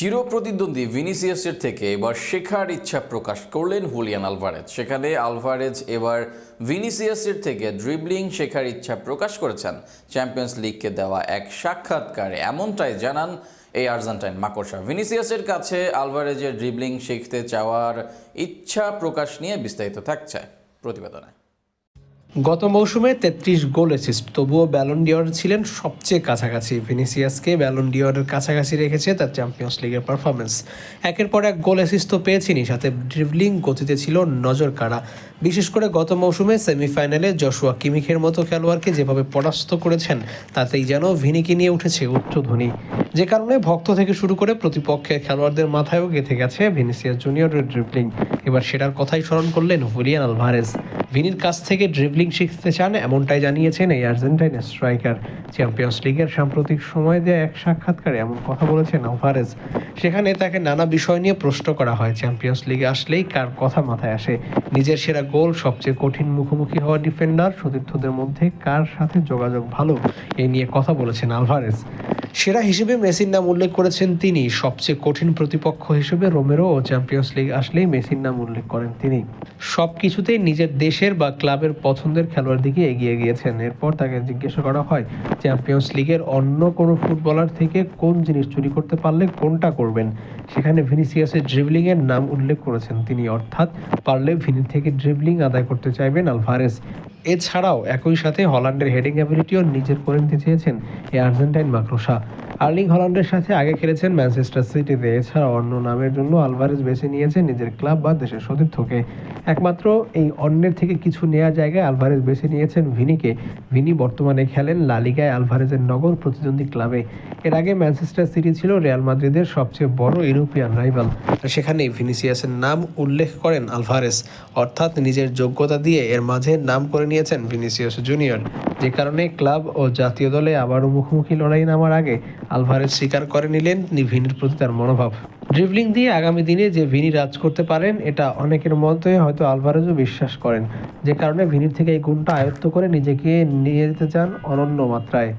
চিরপ্রতিদ্বন্দ্বী ভিনিসিয়াসের থেকে এবার শেখার ইচ্ছা প্রকাশ করলেন হুলিয়ান আলভারেজ। সেখানে আলভারেজ এবার ভিনিসিয়াসের থেকে ড্রিবলিং শেখার ইচ্ছা প্রকাশ করেছেন। চ্যাম্পিয়ন্স লিগকে দেওয়া এক সাক্ষাৎকারে এমনটাই জানান এই আর্জেন্টাইন মাকড়সা। ভিনিসিয়াসের কাছে আলভারেজের ড্রিবলিং শিখতে চাওয়ার ইচ্ছা প্রকাশ নিয়ে বিস্তারিত থাকছে প্রতিবেদনে। গত মৌসুমে তেত্রিশ গোল অ্যাসিস্ট তবুও ব্যালন ডিওর ছিলেন সবচেয়ে কাছাকাছি। ভিনিসিয়াসকে ব্যালন ডিওরের কাছাকাছি রেখেছে তার চ্যাম্পিয়ন্স লিগের পারফরমেন্স একের পর এক গোল অ্যাসিস্ট তো পেয়েছিনি সাথে ড্রিবলিং গতিতে ছিল নজর কাড়া বিশেষ করে গত মৌসুমে সেমিফাইনালে জশুয়া কিমিখের মতো খেলোয়াড়কে যেভাবে পরাস্ত করেছেন, তাতেই যেন ভিনিকে নিয়ে উঠেছে উচ্চধ্বনি যে কারণে ভক্ত থেকে শুরু করে প্রতিপক্ষের খেলোয়াড়দের মাথায়ও গেঁথে গেছে ভিনিসিয়াস জুনিয়রের ড্রিবলিং এবার সেটার কথাই স্মরণ করলেন হুলিয়ান আলভারেজ ভিনির কাছ থেকে ড্রিবলিং শিখতে চান, এমনটাই জানিয়েছেন এই আর্জেন্টাইন স্ট্রাইকার চ্যাম্পিয়ন্স লিগের সাম্প্রতিক সময়ে দেয়া এক সাক্ষাৎকারে এমন কথা বলেছেন আলভারেজ। সেখানে তাকে নানা বিষয় নিয়ে প্রশ্ন করা হয়। চ্যাম্পিয়ন্স লিগে আসলেই কার কথা মাথায় আসে? নিজের সেরা গোল, সবচেয়ে কঠিন মুখোমুখি হওয়া ডিফেন্ডার সতীর্থদের মধ্যে কার সাথে যোগাযোগ ভালো? এই নিয়ে কথা বলেছেন আলভারেজ। সেরা হিসেবে মেসির নাম উল্লেখ করেছেন তিনি। সবচেয়ে কঠিন প্রতিপক্ষ হিসেবে রোমেরো ও চ্যাম্পিয়ন্স লিগ আসলেই মেসির নাম উল্লেখ করেন তিনি। সব কিছুতেই নিজের দেশের বা ক্লাবের পছন্দের খেলোয়াড় দিকে এগিয়ে গিয়েছেন। এরপর তাকে জিজ্ঞাসা করা হয়, চ্যাম্পিয়ন্স লিগের অন্য কোনো ফুটবলার থেকে কোন জিনিস চুরি করতে পারলে কোনটা করবেন? সেখানে ভিনিসিয়াসের ড্রিবলিংয়ের নাম উল্লেখ করেছেন তিনি। অর্থাৎ, পারলে ভিনি থেকে ড্রিবলিং আদায় করতে চাইবেন আলভারেজ এছাড়াও একই সাথে হল্যান্ডের হেডিং অ্যাবিলিটিও নিজের করে নিতে চেয়েছেন এই আর্জেন্টাইন মাকড়সা। আর্লিং হল্যান্ডের সাথে আগে খেলেছেন ম্যানচেস্টার সিটিতে। এছাড়া অন্য নামের জন্য আলভারেজ বেছে নিয়েছেন নিজের ক্লাব বা দেশের সতীর্থকে। একমাত্র এই অন্যের থেকে কিছু নেওয়া জায়গায় আলভারেজ বেছে নিয়েছেন ভিনিকে। ভিনি বর্তমানে খেলেন লালিগায় আলভারেজের নগর প্রতিদ্বন্দ্বী ক্লাবে। এর আগে ম্যানচেস্টার সিটি ছিল রিয়াল মাদ্রিদের সবচেয়ে বড় ইউরোপিয়ান রাইভাল। সেখানে ভিনিসিয়াসের নাম উল্লেখ করেন আলভারেস অর্থাৎ নিজের যোগ্যতা দিয়ে এর মাঝে নাম করে নিয়েছেন ভিনিসিয়াস জুনিয়র। যে কারণে ক্লাব ও জাতীয় দলে আবারও মুখোমুখি লড়াই নামার আগে আলভারেজ স্বীকার করে নিলেন ভিনির প্রতি তার মনোভাব। ড্রিবলিং দিয়ে আগামী দিনে যে ভিনি রাজ করতে পারেন, এটা অনেকের মধ্যে হয়তো আলভারেজও বিশ্বাস করেন। যে কারণে ভিনির থেকে এই গুণটা আয়ত্ত করে নিজেকে নিয়ে যেতে চান অনন্য মাত্রায়।